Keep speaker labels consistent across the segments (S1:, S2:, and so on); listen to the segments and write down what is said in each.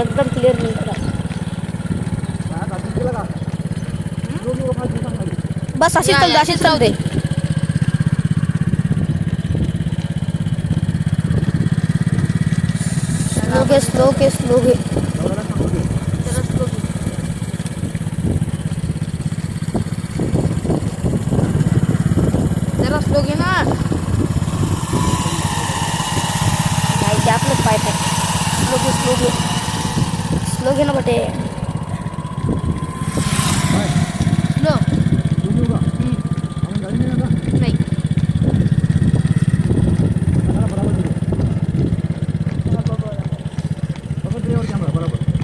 S1: एकदम क्लियर
S2: नहीं
S1: होता
S2: बस
S1: अशीच
S2: चल दे
S1: अशीच चल दे। स्लो के स्लो
S2: के स्लो के लोग है ना।
S1: भाई आप लोग पाइप है। लोग लोग स्लो घे ना बटे
S2: स्लो नाही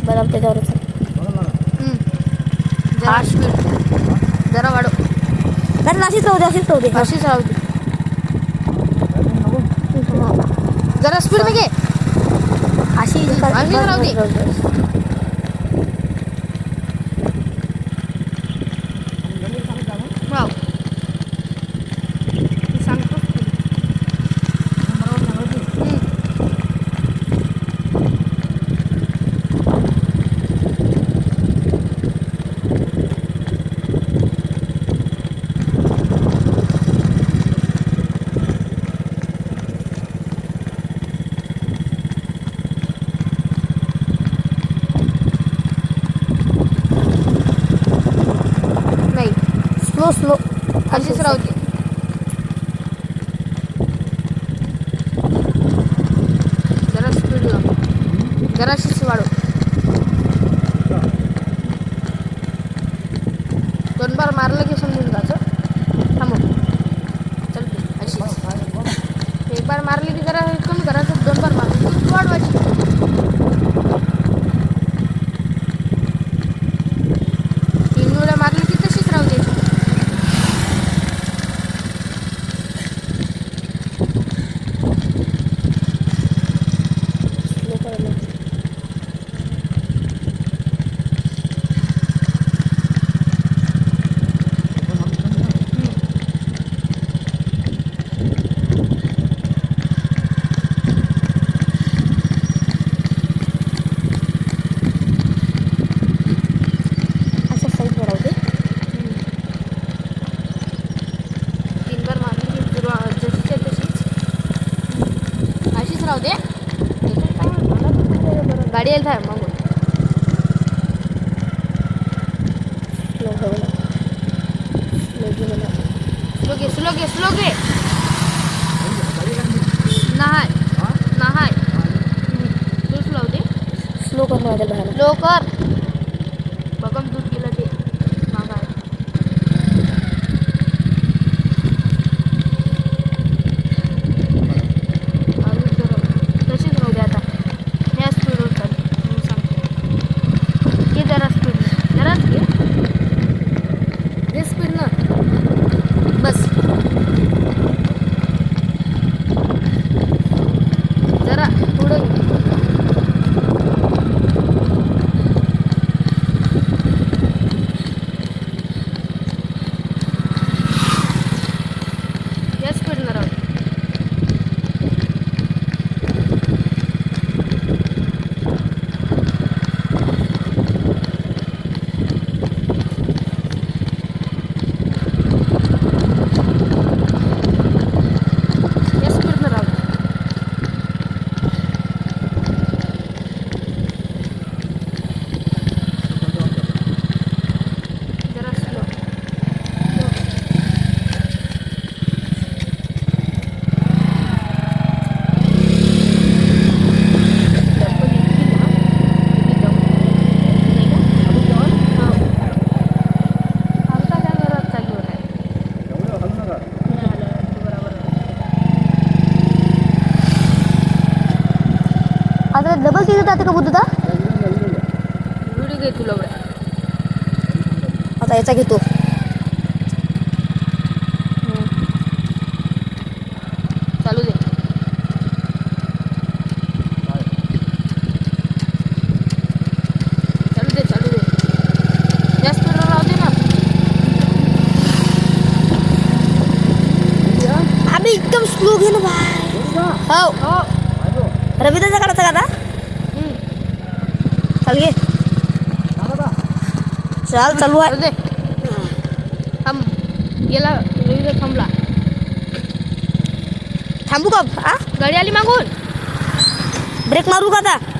S1: बरोबर त्याच्यावरच
S2: जरा स्पीड जरा वाढव
S1: नाही अशीच राहू दे अशीच राहू दे
S2: अशीच राहू दे जरा स्पीड. घे
S1: अशी
S2: राहू दे.
S1: स्लो स्लो
S2: अशीच राहू दे. जरा स्पीड लाव जरा वाढव. दोन बार मारलं की समजून जायचं थांबव चलते अशीच एक बार मारली की जरा कमी करायचं दोन बार मारली की वाढवायची तीन वेळा मारली की तशीच राहू द्यायची
S1: स्लो करायला असं साईड राहू दे
S2: तीन बार मारली की सुरू जशीच्या तशीच अशीच राहू दे. गाडी यायला थांब मग
S1: स्लो घे स्लो घे मला
S2: स्लो घे. स्लो घे स्लो घे नाही नाही तूच लावू दे.
S1: स्लो कर बाहेर
S2: स्लो कर बघम दूध गेलं ते मागा अजून जरा तशीच राहू दे आता या स्पीडवर चाल मी सांगतो घे जरा स्पीड जराच घे घे स्पीड ना बस जरा पुढं घे या स्पीडनं राहू दे. या स्पीडनं राहू दे. जरा स्लो
S1: आता डबल तिथे जाते का बुद्धता
S2: व्हिडिओ घे तुला
S1: आता याचा घेतो.
S2: चालू दे चालू दे चालू दे जास्त राहू दे ना
S1: आम्ही एकदम स्लो घे ना बाय हो.
S2: हो
S1: रविदाचा काढायचा का आता? चाल घे चाल चालू आहे
S2: थांब. गेला रवींद्र थांबला.
S1: थांबू का? आ?
S2: गाडी आली मागून.
S1: ब्रेक मारू का आता?